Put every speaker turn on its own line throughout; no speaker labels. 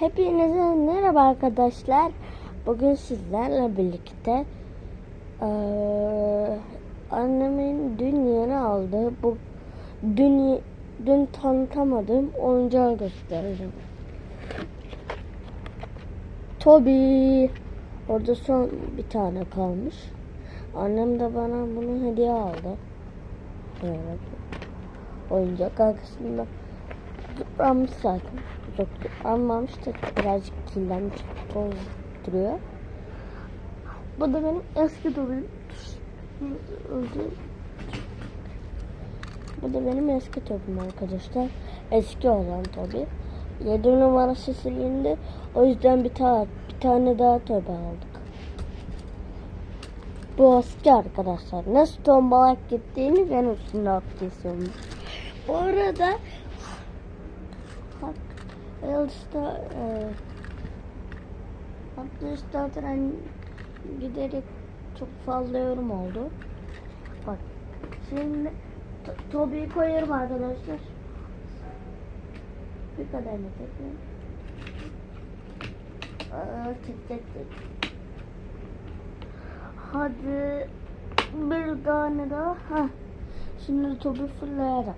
Hepinize merhaba arkadaşlar. Bugün sizlerle birlikte eee, annemin dün yeni aldığı bu dün dün tanıtamadığım oyuncağı göstereceğim. Toby. Orada son bir tane kalmış. Annem de bana bunu hediye aldı. Bir oyuncak arkasında Almış zaten. Yok almamış da birazcık kirlenmiş gibi duruyor. Bu da benim eski. Öldü. Bu da benim eski topum arkadaşlar. Eski olan tabi. 7 numarası silindi. O yüzden bir, ta bir tane daha topu aldık. Bu eski arkadaşlar. Nasıl tombalak gittiğini ben üstünde aktifim. Bu arada Bak, Elsta Hatta tren giderek çok fazla yorum oldu. Bak şimdi To- Toby'yi koyarım arkadaşlar. Bir kadar mı tekrar? Aa, tık tık. Hadi bir tane daha. Heh. Şimdi Toby fırlayarak.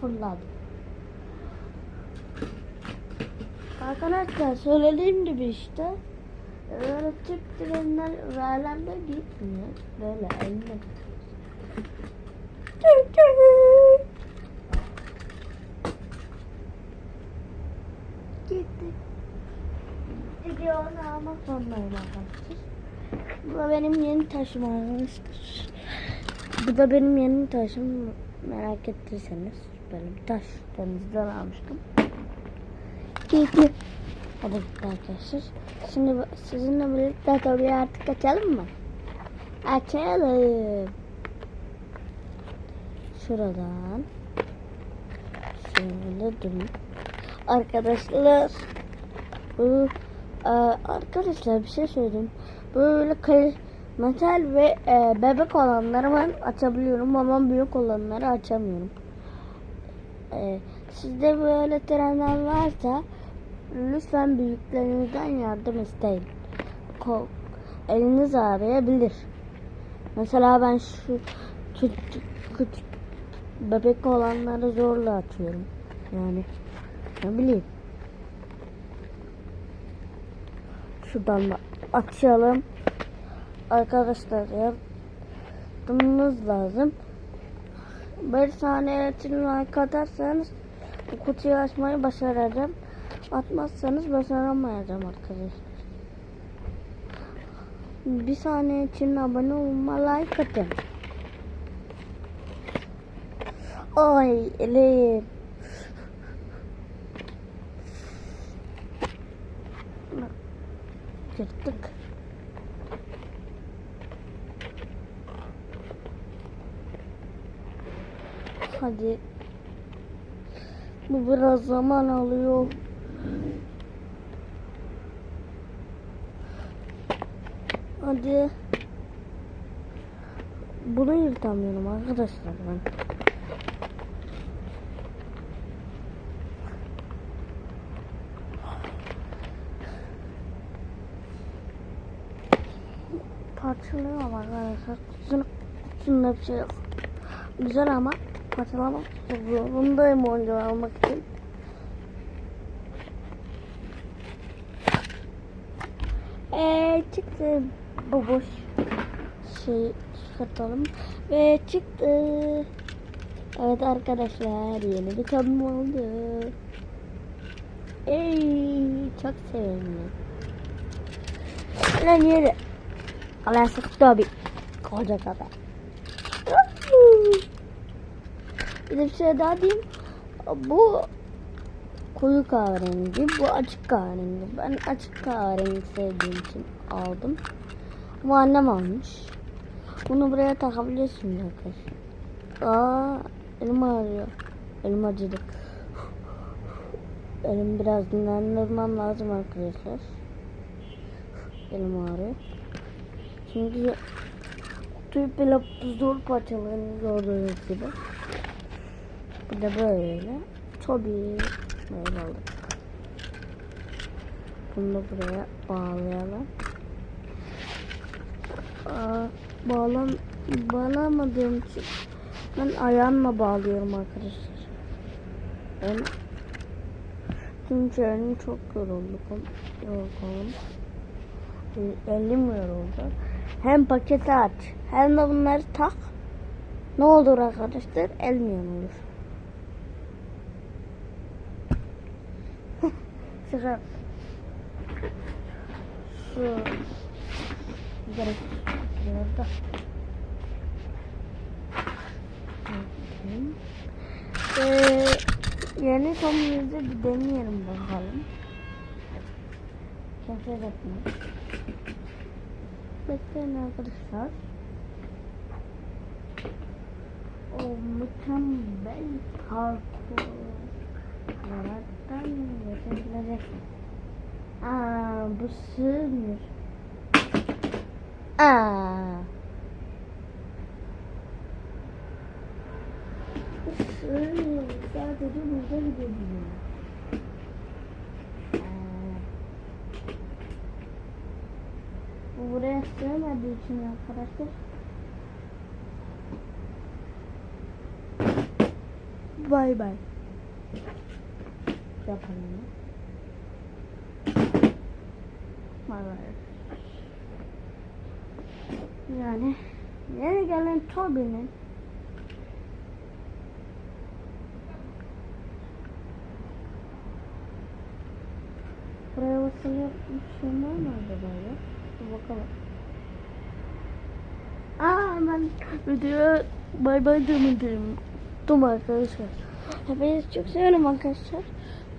Fırladı. Arkadaşlar söylediğim gibi işte öyle tüp trenler raylarda gitmiyor. Böyle eline. Gitti. Videonu almak zorundayım arkadaşlar. Bu da benim yeni taşım arkadaşlar. Bu da benim yeni taşım merak ettiyseniz böyle bir taş denizden almıştım. Gitti. Hadi gitti arkadaşlar. Şimdi sizinle birlikte tabii artık açalım mı? Açalım. Şuradan. Şöyle durun. Arkadaşlar. Bu, e, arkadaşlar bir şey söyleyeyim. Böyle kal metal ve e, bebek olanları ben açabiliyorum ama büyük olanları açamıyorum. E, sizde böyle trenler varsa lütfen büyüklerinizden yardım isteyin. Ko- eliniz ağrıyabilir. Mesela ben şu küçük, küçük bebek olanları zorla açıyorum. Yani ne bileyim. Şuradan da açalım. Arkadaşlar yardımınız lazım. Bir saniye için like kutuyu açmayı başaracağım. Atmazsanız başaramayacağım arkadaşlar. Bir saniye için abone olma like atın. Ay elim. Yırttık. Hadi. Bu biraz zaman alıyor. Hadi. Bunu yırtamıyorum arkadaşlar ben. Parçalıyor ama arkadaşlar. Kutusunu, kutusunda bir şey. Güzel ama parçalamak çok zor. Bundayım oyuncağı almak için. Eee çıktı. Bu boş şey çıkartalım. Ve çıktı. Evet arkadaşlar yeni bir tabim oldu. Ey çok sevindim. Lan yeri. Allah sık tabi. Koca kadar. Bir de bir şey daha diyeyim. Bu koyu kahverengi, bu açık kahverengi. Ben açık kahverengi sevdiğim için aldım. Bu annem almış. Bunu buraya takabiliyorsun arkadaşlar. Aa, elim ağrıyor. Elim acıdı. Elim biraz dinlendirmem lazım arkadaşlar. Elim ağrıyor. Çünkü kutuyu bile zor parçalarını gördüğünüz gibi. Bu da böyle. Toby mail aldık. Bunu da buraya bağlayalım. Aa, bağlam bağlamadığım için ben ayağımla bağlıyorum arkadaşlar. Ben çünkü elim çok yoruldu. Yorgunum. Elim yoruldu. Hem paketi aç hem de bunları tak. Ne olur arkadaşlar? Elim yorulur. Şaka. Şu gerek burada. Ee, yeni sonumuzu bir deneyelim bakalım. Kimse etme. Bekleyin arkadaşlar. O mükemmel parkur. Geçebilecek. Aa, bu sığmıyor. Aa. Bu sığmıyor. Sadece burada gidebiliyor. Buraya sığmadığı için arkadaşlar. Bay bay. Yapalım. Bay. Yani yeni gelen Toby'nin Buraya basılı yapmışım var mı acaba ya? Dur bakalım. Aa ben video bay bay demedim. Dur arkadaşlar. Hepinizi çok seviyorum arkadaşlar.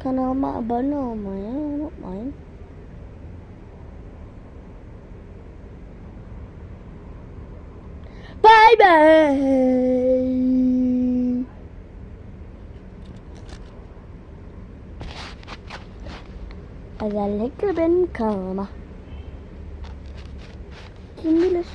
Kanalıma abone olmayı unutmayın. Bay. Özellikle benim kanalıma. Kim bilir?